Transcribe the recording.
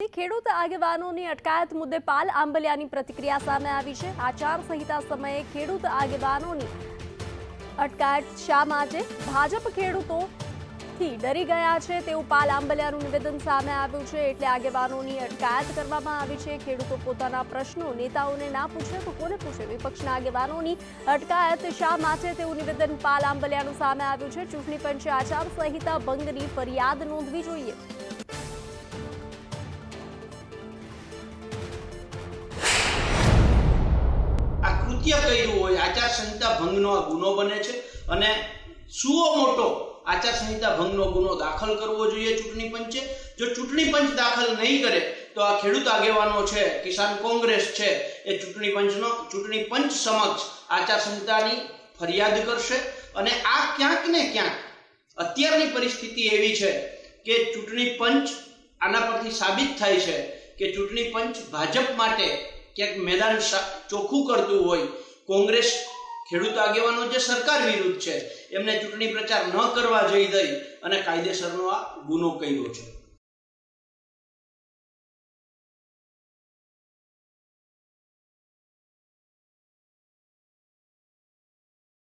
ખેડૂત આગેવાનોની અટકાયત મુદ્દે પાલ આંબલિયાની પ્રતિક્રિયા સામે આવી છે. આચાર સંહિતા સમયે ખેડૂત આગેવાનોની અટકાયત શા માટે ભાજપ ખેડૂતોથી ડરી ગયા છે તેવું પાલ આંબલિયાનું નિવેદન સામે આવ્યું છે. એટલે આગેવાનોની અટકાયત કરવામાં આવી છે. ખેડૂતો પોતાના પ્રશ્નો નેતાઓને ના પૂછે તો કોને પૂછે? વિપક્ષના આગેવાનોની અટકાયત શા માટે તેવું નિવેદન પાલ આંબલિયાનું સામે આવ્યું છે. ચૂંટણી પંચે આચાર સંહિતા ભંગની ફરિયાદ નોંધવી જોઈએ. કૃત્ય કર્યું હોય આચાર સંહિતા ભંગનો ગુનો બને છે અને સુઓ મોટો આચાર સંહિતા ભંગનો ગુનો દાખલ કરવો જોઈએ ચૂંટણી પંચે. જો ચૂંટણી પંચ દાખલ નહીં કરે, તો આ ખેડૂત આગેવાનો છે, કિસાન કોંગ્રેસ છે, એ ચૂંટણી પંચનો, ચૂંટણી પંચ સમક્ષ આચાર સંહિતાની ફરિયાદ કરશે અને આ ક્યાંક ને ક્યાંક અત્યારની પરિસ્થિતિ એવી છે કે ચૂંટણી પંચ આના પરથી સાબિત થાય છે કે ચૂંટણી પંચ ભાજપ માટે ક્યાંક મેદાન ચોખ્ખું કરતું હોય કોંગ્રેસ ખેડૂત આગેવાનો જે સરકાર વિરુદ્ધ છે, એમને ચૂંટણી પ્રચાર ન કરવા જઈ દઈ અને કાયદેસરનો આ ગુનો કર્યો છે.